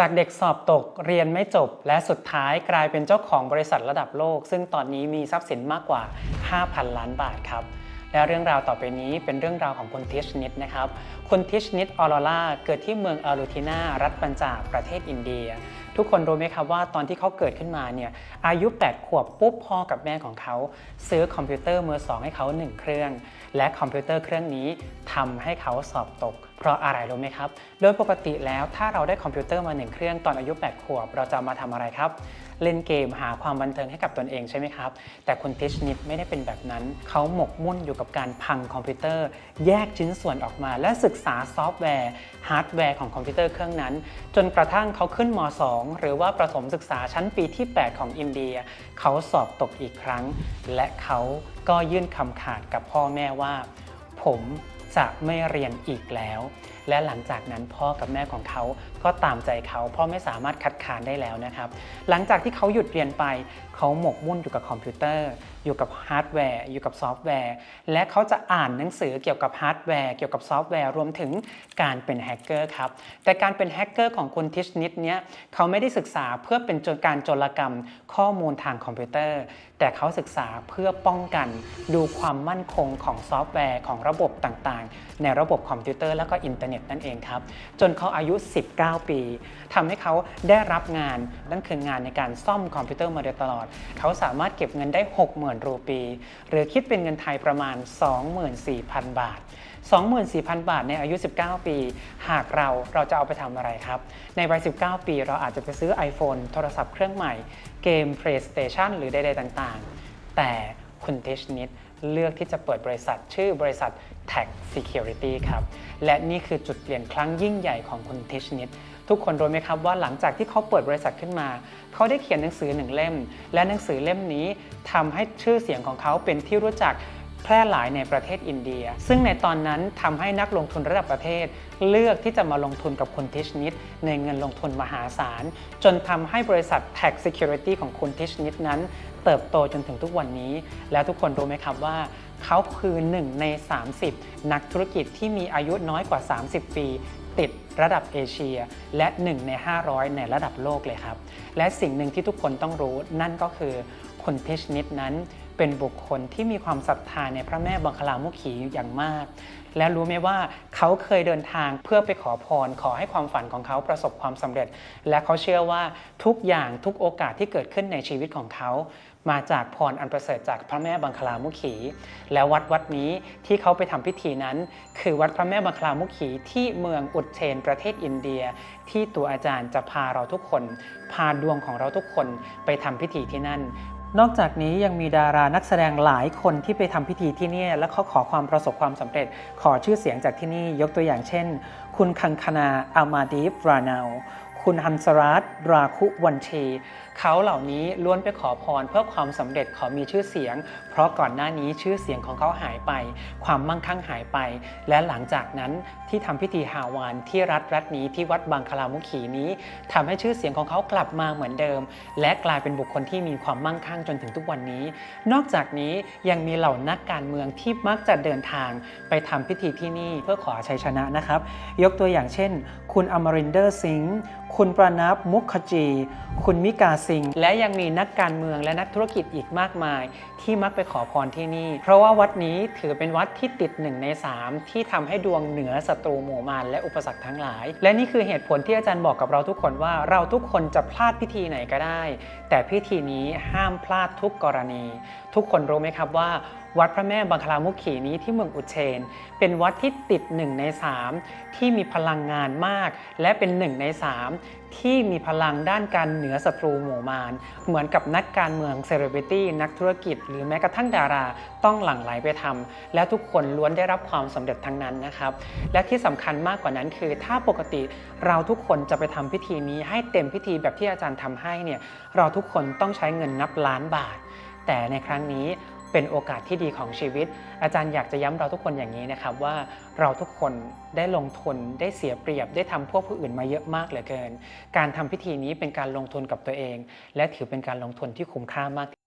จากเด็กสอบตกเรียนไม่จบ และสุดท้ายกลายเป็นเจ้าของบริษัทระดับโลก ซึ่งตอนนี้มีทรัพย์สินมากกว่า 5,000 ล้านบาทครับ และเรื่องราวต่อไปนี้เป็นเรื่องราวของคุณทิชนิดนะครับคุณทิชนิดออโรราเกิดที่เมืองอารูทินารัฐปัญจาบประเทศอินเดีย ทุกคนรู้ไหมครับว่าตอนที่เขาเกิดขึ้นมาเนี่ยอายุ 8 ขวบปุ๊บพ่อกับแม่ของเขา ซื้อคอมพิวเตอร์มือสองให้เขา 1 เครื่อง และคอมพิวเตอร์เครื่องนี้ทำให้เขาสอบตก เพราะอะไรรู้ไหมครับ โดยปกติแล้วถ้าเราได้คอมพิวเตอร์มา1เครื่องตอนอายุ 8 ขวบ เราจะมาทำอะไรครับ เล่นเกมหาความบันเทิงให้กับตนเองใช่ไหมครับ แต่คุณทิชนิดไม่ได้เป็นแบบนั้น เขาหมกมุ่นอยู่กับการพังคอมพิวเตอร์ แยกชิ้นส่วนออกมา และศึกษาซอฟต์แวร์ฮาร์ดแวร์ของคอมพิวเตอร์เครื่องนั้น จนกระทั่งเขาขึ้นม .2 หรือว่าประถมศึกษาชั้นปีที่ 8 ของอินเดีย เขาสอบตกอีกครั้ง และเขาก็ยื่นคำขาดกับพ่อแม่ว่า ผม จะไม่เรียนอีกแล้ว และหลังจากนั้นพ่อกับแม่ของเขาก็ตามใจเขา พ่อไม่สามารถคัดค้านได้แล้วนะครับ หลังจากที่เขาหยุดเรียนไป เขาหมกมุ่นอยู่กับคอมพิวเตอร์ อยู่กับฮาร์ดแวร์ อยู่กับซอฟต์แวร์ และเขาจะอ่านหนังสือเกี่ยวกับฮาร์ดแวร์ เกี่ยวกับซอฟต์แวร์ รวมถึงการเป็นแฮกเกอร์ครับ แต่การเป็นแฮกเกอร์ของคุณทิชนิดเนี้ยเขาไม่ได้ศึกษาเพื่อเป็นการโจรกรรมข้อมูลทางคอมพิวเตอร์ แต่เขาศึกษาเพื่อป้องกัน ดูความมั่นคงของซอฟต์แวร์ของระบบต่างๆ ในระบบคอมพิวเตอร์แล้วก็อินเทอร์เน็ตนั่นเองครับ จนเขาอายุ 19 ปีทำให้เขาได้รับงานนั่นคืองานในการซ่อมคอมพิวเตอร์มาโดยตลอดเขาสามารถเก็บเงินได้ 60,000 รูปี หรือคิดเป็นเงินไทยประมาณ 24,000 บาท 24,000 บาทในอายุ 19 ปี หากเราเราจะเอาไปทำอะไรครับ ในวัย 19 ปีเราอาจจะไปซื้อ iPhone โทรศัพท์เครื่องใหม่ เกม PlayStation หรือใดๆต่างๆ แต่คุณเทชนิด เลือกที่จะเปิดบริษัทชื่อบริษัท Tag Security ครับ และนี่คือจุดเปลี่ยนครั้งยิ่งใหญ่ของคุณเทชนิดทุกคนรู้ไหมครับว่าหลังจากที่เขาเปิดบริษัทขึ้นมา เขาได้เขียนหนังสือหนึ่งเล่ม และหนังสือเล่มนี้ทำให้ชื่อเสียงของเขาเป็นที่รู้จักแพร่หลายในประเทศอินเดีย ซึ่งในตอนนั้นทำให้นักลงทุนระดับประเทศ เลือกที่จะมาลงทุนกับคุณทิชนิดในเงินลงทุนมหาศาล จนทำให้บริษัท Tag Security ของคุณทิชนิดนั้น เติบโตจนถึงทุกวันนี้ แล้วทุกคนรู้ไหมครับว่า เขาคือ 1 ใน 30 นักธุรกิจที่มีอายุน้อยกว่า 30 ปี ติดระดับเอเชีย และ 1 ใน 500 ในระดับโลกเลยครับ และสิ่งหนึ่งที่ทุกคนต้องรู้นั่นก็คือ คุณทิชนิดนั้น เป็นบุคคลที่มีความศรัทธาในพระแม่บังคลามุขีอย่างมาก และรู้ไหมว่าเขาเคยเดินทางเพื่อไปขอพร ขอให้ความฝันของเขาประสบความสำเร็จ และเขาเชื่อว่าทุกอย่างทุกโอกาสที่เกิดขึ้นในชีวิตของเขามาจากพรอันประเสริฐจากพระแม่บังคลามุขี และวัดวัดนี้ที่เขาไปทำพิธีนั้น คือวัดพระแม่บังคลามุขีที่เมืองอุดเชนประเทศอินเดีย ที่ตัวอาจารย์จะพาเราทุกคน พาดวงของเราทุกคนไปทำพิธีที่นั่น นอกจากนี้ยังมีดารานักแสดงหลายคนที่ไปทำพิธีที่นี่และเขาขอความประสบความสำเร็จ ขอชื่อเสียงจากที่นี่ยกตัวอย่างเช่น คุณคังคณาอามาดีฟรานาล คุณฮันสรัตราคุวันเชเขาเหล่านี้ล้วนไปขอพรเพื่อความสำเร็จขอมีชื่อเสียง เพราะก่อนหน้านี้ชื่อเสียงของเขาหายไป ความมั่งคั่งหายไป และหลังจากนั้นที่ทำพิธีฮาวานที่รัฐรัฐนี้ที่วัดบังคลามุขีนี้ทำให้ชื่อเสียงของเขากลับมาเหมือนเดิม และกลายเป็นบุคคลที่มีความมั่งคั่งจนถึงทุกวันนี้ นอกจากนี้ยังมีเหล่านักการเมืองที่มักจะเดินทางไปทำพิธีที่นี่เพื่อขอชัยชนะนะครับ ยกตัวอย่างเช่นคุณอมรินเดอร์สิงห์คุณประนับมุขจี คุณมิกาสิงห์และยังมีนักการเมืองและนักธุรกิจอีกมากมาย ที่มักไปขอพรที่นี่ เพราะว่าวัดนี้ถือเป็นวัดที่ติดหนึ่งใน3ที่ทำให้ดวงเหนือศัตรูหมู่มารและอุปสรรคทั้งหลาย และนี่คือเหตุผลที่อาจารย์บอกกับเราทุกคนว่าเราทุกคนจะพลาดพิธีไหนก็ได้ แต่พิธีนี้ห้ามพลาดทุกกรณี ทุกคนรู้ไหมครับว่าวัดพระแม่บังคลามุขีนี้ที่เมืองอุเชน เป็นวัดที่ติดหนึ่งใน3ที่มีพลังงานมากและเป็นหนึ่งใน3ที่มีพลังด้านการเหนือศัตรูหมู่มาร เหมือนกับนักการเมืองเซเลบริตี้นักธุรกิจ หรือแม้กระทั่งดาราต้องหลั่งไหลไปทำและทุกคนล้วนได้รับความสำเร็จทั้งนั้นนะครับ และที่สำคัญมากกว่านั้นคือ ถ้าปกติเราทุกคนจะไปทำพิธีนี้ให้เต็มพิธีแบบที่อาจารย์ทำให้เนี่ยเราทุกคนต้องใช้เงินนับล้านบาท แต่ในครั้งนี้ เป็นโอกาสที่ดีของชีวิต อาจารย์อยากจะย้ำเราทุกคนอย่างนี้นะครับว่าเราทุกคนได้ลงทุนได้เสียเปรียบได้ทำพวกผู้อื่นมาเยอะมากเหลือเกิน การทำพิธีนี้เป็นการลงทุนกับตัวเอง และถือเป็นการลงทุนที่คุ้มค่ามาก